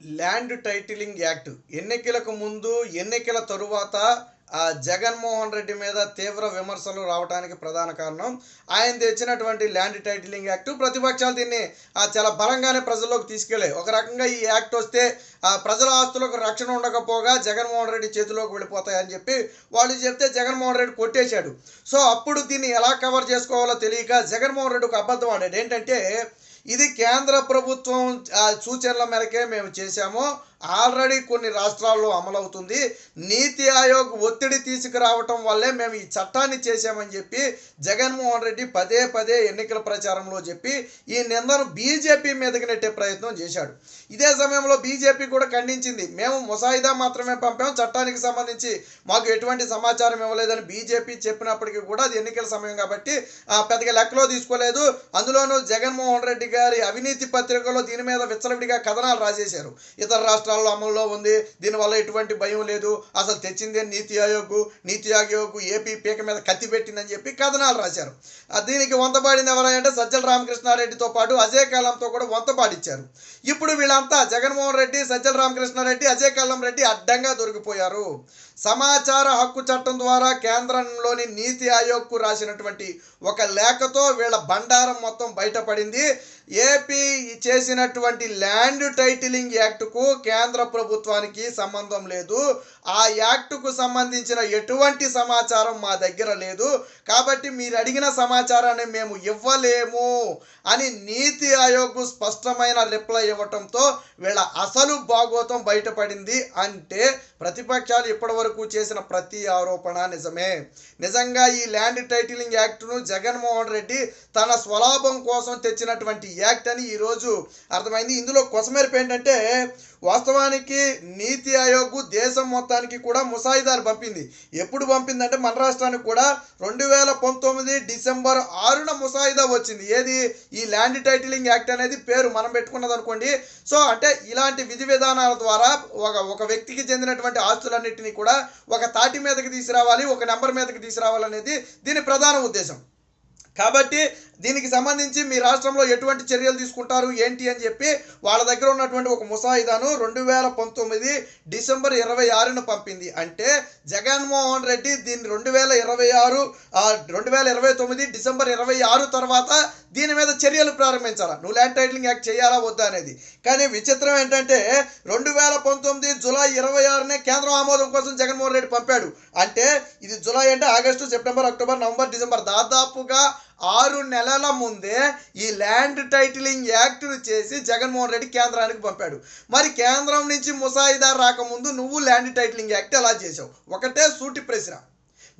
Land titling act. ఎన్నికలకు ముందు ఎన్నికల తరువాత ఆ జగన్మోహన్ రెడ్డి మీద తీవ్ర విమర్శలు రావడానికి ప్రధాన కారణం ఆయన తెచ్చినటువంటి ల్యాండ్ టైటిలింగ్ యాక్ట్. ప్రతిపక్షాలు దీన్ని చాలా బలంగానే ప్రజల్లోకి తీసుకెళ్ళాయి ఒక రకంగా ఈ యాక్ట్ వస్తే ఆ, ప్రజల ఆస్తులకు రక్షణ ఉండకపోగా జగన్మోహన్ రెడ్డి చేతిలోకి వెళ్ళిపోతాయని చెప్పి వాళ్ళు చెప్తే జగన్మోహన్ రెడ్డి కొట్టేశాడు. సో అప్పుడు దీన్ని ఎలా కవర్ చేసుకోవాలో తెలియక జగన్మోహన్ రెడ్డి ఒక అబద్ధం ఆడాడు. ఏంటంటే ఇది కేంద్ర ప్రభుత్వం సూచనల మేరకే మేము చేశాము. ఆల్రెడీ కొన్ని రాష్ట్రాల్లో అమలవుతుంది. నీతి ఆయోగ్ ఒత్తిడి తీసుకురావటం వల్లే మేము ఈ చట్టాన్ని చేశామని చెప్పి జగన్మోహన్ రెడ్డి పదే పదే ఎన్నికల ప్రచారంలో చెప్పి ఈ నిందను బీజేపీ మీదకి నెట్టే ప్రయత్నం చేశాడు. ఇదే సమయంలో బీజేపీ కూడా ఖండించింది. మేము ముసాయిదా మాత్రమే పంపాం. చట్టానికి సంబంధించి మాకు ఎటువంటి సమాచారం ఇవ్వలేదని బీజేపీ చెప్పినప్పటికీ కూడా అది ఎన్నికల సమయం కాబట్టి ఆ, పెద్దగా లెక్కలో తీసుకోలేదు. అందులోనూ జగన్మోహన్ రెడ్డి గారి అవినీతి పత్రికలో దీని మీద విచ్చలవిడిగా కథనాలు రాసేశారు. ఇతర రాష్ట్రాల్లో అమల్లో ఉంది. దీనివల్ల ఎటువంటి భయం లేదు. అసలు తెచ్చిందే నీతి ఆయోగ్ నీతి ఆయోగ్ ఏపీ పీక మీద కత్తి పెట్టిందని చెప్పి కథనాలు రాశారు. దీనికి వంతపాడింది ఎవరంటే సజ్జల రామకృష్ణారెడ్డితో పాటు అజయ్ కాలంతో కూడా వంతపాడిచ్చారు ఇప్పుడు వీళ్ళంతా జగన్మోహన్ రెడ్డి సజ్జల రామకృష్ణారెడ్డి అజయ్ కాలం రెడ్డి అడ్డంగా దొరికిపోయారు. సమాచార హక్కు చట్టం ద్వారా కేంద్రంలోని నీతి ఆయోగ్కు రాసినటువంటి ఒక లేఖతో వీళ్ళ బండారం మొత్తం బయటపడింది. ఏపీ చేసినటువంటి ల్యాండ్ టైటిలింగ్ యాక్ట్కు కేంద్ర ప్రభుత్వానికి సంబంధం లేదు. ఆ యాక్ట్కు సంబంధించిన ఎటువంటి సమాచారం మా దగ్గర లేదు. కాబట్టి మీరు అడిగిన సమాచారాన్ని మేము ఇవ్వలేము అని నీతి ఆయోగ్ స్పష్టమైన రిప్లై ఇవ్వటంతో వీళ్ళ అసలు భాగోతం బయటపడింది అంటే ప్రతిపక్షాలు ఇప్పటివరకు చేసిన ప్రతి ఆరోపణ నిజమే. నిజంగా ఈ ల్యాండ్ టైటిలింగ్ యాక్ట్ను జగన్మోహన్ రెడ్డి తన స్వలాభం కోసం తెచ్చినటువంటి యాక్ట్ అని ఈరోజు అర్థమైంది. ఇందులో కొసమెరుపు ఏంటంటే వాస్తవానికి నీతి ఆయోగ్ దేశం మొత్తానికి కూడా ముసాయిదాలు పంపింది. ఎప్పుడు పంపిందంటే మన రాష్ట్రానికి కూడా రెండు వేల పంతొమ్మిది డిసెంబర్ ఆరున ముసాయిదా వచ్చింది. ఏది? ఈ ల్యాండ్ టైటిలింగ్ యాక్ట్ అనేది పేరు మనం పెట్టుకున్నది అనుకోండి. సో అంటే ఇలాంటి విధి విధానాల ద్వారా ఒక ఒక వ్యక్తికి చెందినటువంటి ఆస్తులన్నింటినీ కూడా ఒక తాటి మీదకి తీసుకురావాలి ఒక నెంబర్ మీదకి తీసుకురావాలనేది దీని ప్రధాన ఉద్దేశం. కాబట్టి దీనికి సంబంధించి మీ రాష్ట్రంలో ఎటువంటి చర్యలు తీసుకుంటారు ఏంటి అని చెప్పి వాళ్ళ దగ్గర ఉన్నటువంటి ఒక ముసాయిదాను రెండు వేల పంతొమ్మిది డిసెంబర్ ఇరవై ఆరున పంపింది. అంటే జగన్మోహన్ రెడ్డి దీన్ని రెండు వేల ఇరవై ఆరు రెండు వేల ఇరవై తొమ్మిది డిసెంబర్ ఇరవై ఆరు తర్వాత దీని మీద చర్యలు ప్రారంభించాలా? నువ్వు ల్యాండ్ టైటిలింగ్ యాక్ట్ చేయాలా వద్దా అనేది. కానీ విచిత్రం ఏంటంటే రెండు వేల పంతొమ్మిది జూలై ఇరవై ఆరునే కేంద్రం ఆమోదం కోసం జగన్మోహన్ రెడ్డి పంపాడు. అంటే ఇది జూలై అంటే August September October November December దాదాపుగా ఆరు నెలల ముందే ఈ ల్యాండ్ టైటిలింగ్ యాక్ట్ను చేసి జగన్మోహన్ రెడ్డి కేంద్రానికి పంపాడు. మరి కేంద్రం నుంచి ముసాయిదా రాకముందు నువ్వు ల్యాండ్ టైటిలింగ్ యాక్ట్ ఎలా చేసావు ఒకటే సూటి ప్రశ్న.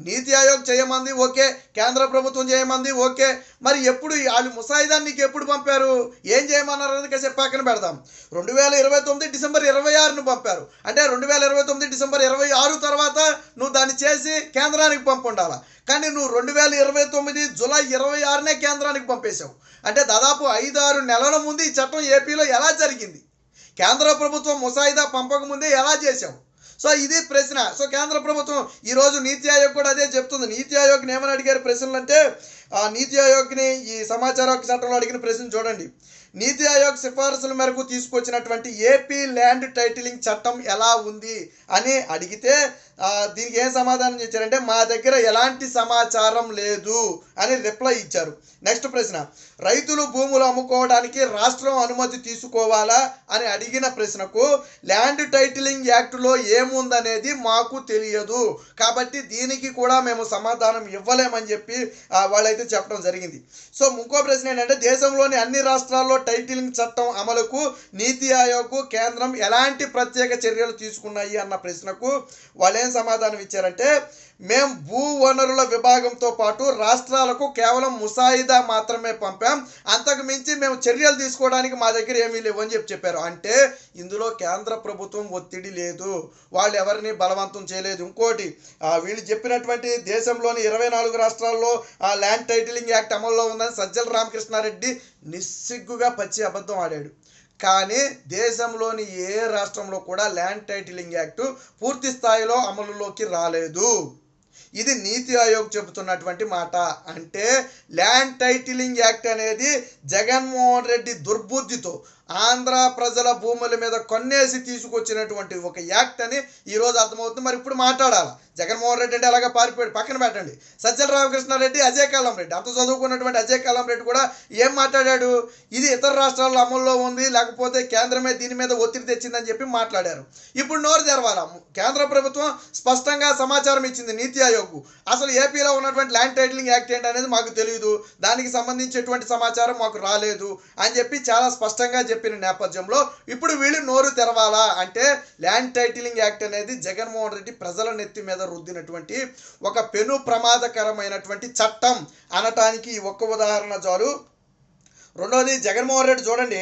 నీతి ఆయోగ్ చేయమంది ఓకే. కేంద్ర ప్రభుత్వం చేయమంది ఓకే. మరి ఎప్పుడు వాళ్ళు ముసాయిదాన్ని నీకు ఎప్పుడు పంపారు? ఏం చేయమన్నారు అనేది కాసేపు పక్కన పెడదాం. రెండు వేల ఇరవై తొమ్మిది డిసెంబర్ ఇరవై ఆరును పంపారు. అంటే రెండు వేల ఇరవై తొమ్మిది డిసెంబర్ ఇరవై ఆరు తర్వాత నువ్వు దాన్ని చేసి కేంద్రానికి పంపుండాలా? కానీ నువ్వు రెండు వేల ఇరవై తొమ్మిది జూలై ఇరవై ఆరునే కేంద్రానికి పంపేశావు. అంటే దాదాపు ఐదు ఆరు నెలల ముందు ఈ చట్టం ఏపీలో ఎలా జరిగింది? కేంద్ర ప్రభుత్వం ముసాయిదా పంపకముందే ఎలా చేశావు? సో ఇది ప్రశ్న. సో కేంద్ర ప్రభుత్వం ఈరోజు నీతి ఆయోగ్ కూడా అదే చెప్తుంది. నీతి ఆయోగ్ ఏమని అడిగారు ప్రశ్నలు అంటే ఆ నీతి ఆయోగ్ని ఈ సమాచార హక్కు చట్టంలో అడిగిన ప్రశ్న చూడండి. నీతి ఆయోగ్ సిఫార్సుల మేరకు తీసుకొచ్చినటువంటి ఏపీ ల్యాండ్ టైటిలింగ్ చట్టం ఎలా ఉంది అని అడిగితే దీనికి ఏం సమాధానం ఇచ్చారంటే మా దగ్గర ఎలాంటి సమాచారం లేదు అని రిప్లై ఇచ్చారు. నెక్స్ట్ ప్రశ్న రైతులు భూములు అమ్ముకోవడానికి రాష్ట్రం అనుమతి తీసుకోవాలా అని అడిగిన ప్రశ్నకు ల్యాండ్ టైటిలింగ్ యాక్ట్లో ఏముందనేది మాకు తెలియదు. కాబట్టి దీనికి కూడా మేము సమాధానం ఇవ్వలేమని చెప్పి వాళ్ళైతే అయితే చెప్పడం జరిగింది. సో ఇంకో ప్రశ్న ఏంటంటే దేశంలోని అన్ని రాష్ట్రాల్లో టైటిలింగ్ చట్టం అమలుకు నీతి ఆయోగ్ కేంద్రం ఎలాంటి ప్రత్యేక చర్యలు తీసుకున్నాయి అన్న ప్రశ్నకు వాళ్ళు ఏం సమాధానం ఇచ్చారంటే మేం భూ వనరుల విభాగంతో పాటు రాష్ట్రాలకు కేవలం ముసాయిదా మాత్రమే పంపాం. అంతకు మించి మేము చర్యలు తీసుకోవడానికి మా దగ్గర ఏమీ లేవు అని చెప్పి చెప్పారు. అంటే ఇందులో కేంద్ర ప్రభుత్వం ఒత్తిడి లేదు. వాళ్ళు ఎవరిని బలవంతం చేయలేదు. ఇంకోటి వీళ్ళు చెప్పినటువంటి దేశంలోని ఇరవై నాలుగు రాష్ట్రాల్లో ఆ ల్యాండ్ టైటిలింగ్ యాక్ట్ అమల్లో ఉందని సజ్జల రామకృష్ణారెడ్డి నిస్సిగ్గుగా పచ్చి అబద్ధం ఆడాడు. కానీ దేశంలోని ఏ రాష్ట్రంలో కూడా ల్యాండ్ టైటిలింగ్ యాక్ట్ పూర్తి స్థాయిలో అమలులోకి రాలేదు. ఇది నీతి ఆయోగ్ చెబుతున్నటువంటి మాట. అంటే ల్యాండ్ టైటిలింగ్ యాక్ట్ అనేది జగన్మోహన్ రెడ్డి దుర్బుద్ధితో ఆంధ్ర ప్రజల భూముల మీద కొన్నేసి తీసుకొచ్చినటువంటి ఒక యాక్ట్ అని ఈరోజు అర్థమవుతుంది. మరి ఇప్పుడు మాట్లాడాలి? జగన్మోహన్ రెడ్డి అంటే అలాగా పారిపోయాడు. పక్కన పెట్టండి. సజ్జల రామకృష్ణారెడ్డి అజయ్ కాలం రెడ్డి. అంత చదువుకున్నటువంటి అజయ్ కాలం రెడ్డి కూడా ఏం మాట్లాడాడు? ఇది ఇతర రాష్ట్రాల్లో అమల్లో ఉంది లేకపోతే కేంద్రమే దీని మీద ఒత్తిడి తెచ్చిందని చెప్పి మాట్లాడారు. ఇప్పుడు నోరు తెరవాల? కేంద్ర ప్రభుత్వం స్పష్టంగా సమాచారం ఇచ్చింది నీతి ఆయోగ్ అసలు ఏపీలో ఉన్నటువంటి ల్యాండ్ టైటిలింగ్ యాక్ట్ ఏంటి అనేది మాకు తెలియదు దానికి సంబంధించేటువంటి సమాచారం మాకు రాలేదు అని చెప్పి చాలా స్పష్టంగా చెప్పిన నేపథ్యంలో ఇప్పుడు వీళ్ళు నోరు తెరవాలా అంటే ల్యాండ్ టైటిలింగ్ యాక్ట్ అనేది జగన్మోహన్ రెడ్డి ప్రజల నెత్తి మీద రుద్దినటువంటి ఒక పెను ప్రమాదకరమైనటువంటి చట్టం అనటానికి ఈ ఒక్క ఉదాహరణ చాలు. రెండోది జగన్మోహన్ రెడ్డి చూడండి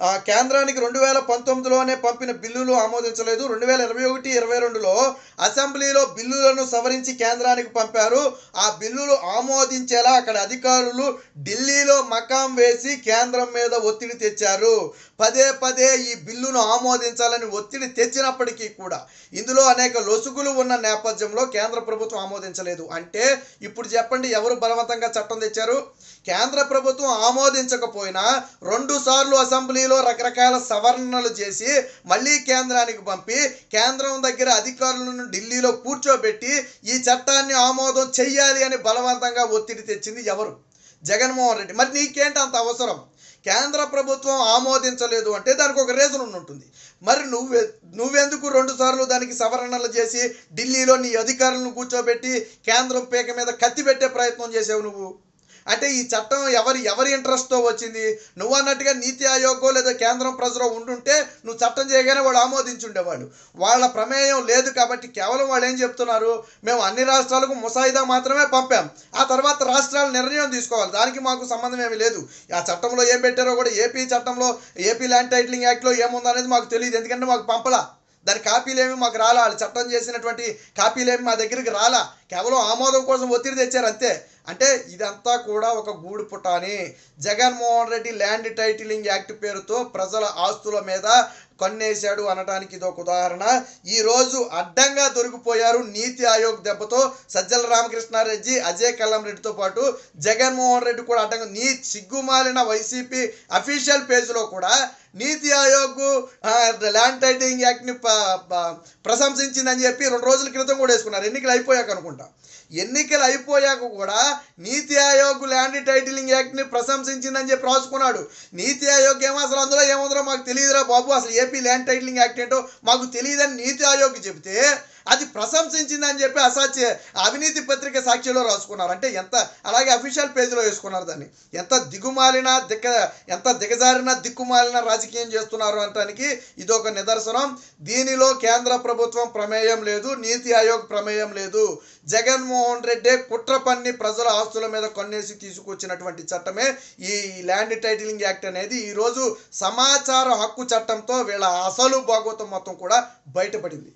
కేంద్రానికి రెండు వేల పంతొమ్మిదిలోనే పంపిన బిల్లులు ఆమోదించలేదు. రెండు వేల ఇరవై ఒకటి ఇరవై రెండులో అసెంబ్లీలో బిల్లులను సవరించి కేంద్రానికి పంపారు. ఆ బిల్లులు ఆమోదించేలా అక్కడ అధికారులు ఢిల్లీలో మకాం వేసి కేంద్రం మీద ఒత్తిడి తెచ్చారు. పదే పదే ఈ బిల్లును ఆమోదించాలని ఒత్తిడి తెచ్చినప్పటికీ కూడా ఇందులో అనేక లొసుగులు ఉన్న నేపథ్యంలో కేంద్ర ప్రభుత్వం ఆమోదించలేదు. అంటే ఇప్పుడు చెప్పండి ఎవరు బలవంతంగా చట్టం తెచ్చారు? కేంద్ర ప్రభుత్వం ఆమోదించకపోయినా రెండు సార్లు అసెంబ్లీ అసెంబ్లీలో రకరకాల సవరణలు చేసి మళ్ళీ కేంద్రానికి పంపి కేంద్రం దగ్గర అధికారులను ఢిల్లీలో కూర్చోబెట్టి ఈ చట్టాన్ని ఆమోదం చెయ్యాలి అని బలవంతంగా ఒత్తిడి తెచ్చింది ఎవరు? జగన్మోహన్ రెడ్డి. మరి నీకేంటి అంత అవసరం? కేంద్ర ప్రభుత్వం ఆమోదించలేదు అంటే దానికి ఒక రీజన్ ఉంటుంది. మరి నువ్వే నువ్వెందుకు రెండు సార్లు దానికి సవరణలు చేసి ఢిల్లీలో నీ అధికారులను కూర్చోబెట్టి కేంద్రం పేక మీద కత్తి పెట్టే ప్రయత్నం చేసావు నువ్వు? అంటే ఈ చట్టం ఎవరి ఎవరి ఇంట్రెస్ట్తో వచ్చింది? నువ్వు అన్నట్టుగా నీతి ఆయోగో లేదా కేంద్రం ప్రజలో ఉండుంటే నువ్వు చట్టం చేయగానే వాళ్ళు ఆమోదించుండేవాళ్ళు. వాళ్ళ ప్రమేయం లేదు కాబట్టి కేవలం వాళ్ళు ఏం చెప్తున్నారు? మేము అన్ని రాష్ట్రాలకు ముసాయిదా మాత్రమే పంపాం. ఆ తర్వాత రాష్ట్రాలు నిర్ణయం తీసుకోవాలి. దానికి మాకు సంబంధం ఏమీ లేదు. ఆ చట్టంలో ఏం పెట్టారో కూడా ఏపీ చట్టంలో ఏపీ ల్యాండ్ టైటిలింగ్ యాక్ట్లో ఏముందో అనేది మాకు తెలియదు. ఎందుకంటే మాకు పంపలా. దాని కాపీలేమి మాకు రాలా? వాళ్ళు చట్టం చేసినటువంటి కాపీలేమి మా దగ్గరికి రాలా? కేవలం ఆమోదం కోసం ఒత్తిడి తెచ్చారు అంతే. అంటే ఇదంతా కూడా ఒక గూడు పుటాని Jaganmohan Reddy land titling act పేరుతో ప్రజల ఆస్తుల మీద కొన్నేశాడు అనడానికి ఇది ఒక ఉదాహరణ. ఈ రోజు అడ్డంగా దొరికిపోయారు నీతి ఆయోగ్ దెబ్బతో సజ్జల రామకృష్ణారెడ్డి అజయ్ కల్లం రెడ్డితో పాటు జగన్మోహన్ రెడ్డి కూడా అడ్డంగా నీ సిగ్గుమాలిన వైసీపీ అఫీషియల్ పేజ్లో కూడా నీతి ఆయోగ్ ల్యాండ్ టైటిలింగ్ యాక్ట్ని ప్రశంసించిందని చెప్పి రెండు రోజుల క్రితం కూడా వేసుకున్నారు. ఎన్నికలు అయిపోయాక అనుకుంటా. ఎన్నికలు అయిపోయాక కూడా నీతి ఆయోగ్ ల్యాండ్ టైటిలింగ్ యాక్ట్ని ప్రశంసించిందని చెప్పి రాసుకున్నాడు. నీతి ఆయోగ్ ఏమో అసలు అందులో ఏముందో మాకు తెలియదురా బాబు. అసలు ఏపీ ల్యాండ్ టైటిలింగ్ యాక్ట్ ఏంటో మాకు తెలియదని నీతి ఆయోగ్ చెబితే అది ప్రశంసించిందని చెప్పి అసాధ్య అవినీతి పత్రిక సాక్షిలో రాసుకున్నారు. అంటే ఎంత అలాగే అఫీషియల్ పేజీలో వేసుకున్నారు దాన్ని. ఎంత దిగుమాలిన దిక్క ఎంత దిగజారిన దిక్కుమాలిన రాజకీయం చేస్తున్నారు అనటానికి ఇదొక నిదర్శనం. దీనిలో కేంద్ర ప్రభుత్వం ప్రమేయం లేదు నీతి ఆయోగ్ ప్రమేయం లేదు. జగన్మోహన్ రెడ్డి కుట్ర పన్ని ప్రజల ఆస్తుల మీద కొన్నేసి తీసుకొచ్చినటువంటి చట్టమే ఈ ల్యాండ్ టైటిలింగ్ యాక్ట్ అనేది. ఈరోజు సమాచార హక్కు చట్టంతో వీళ్ళ అసలు భాగవతం మొత్తం కూడా బయటపడింది.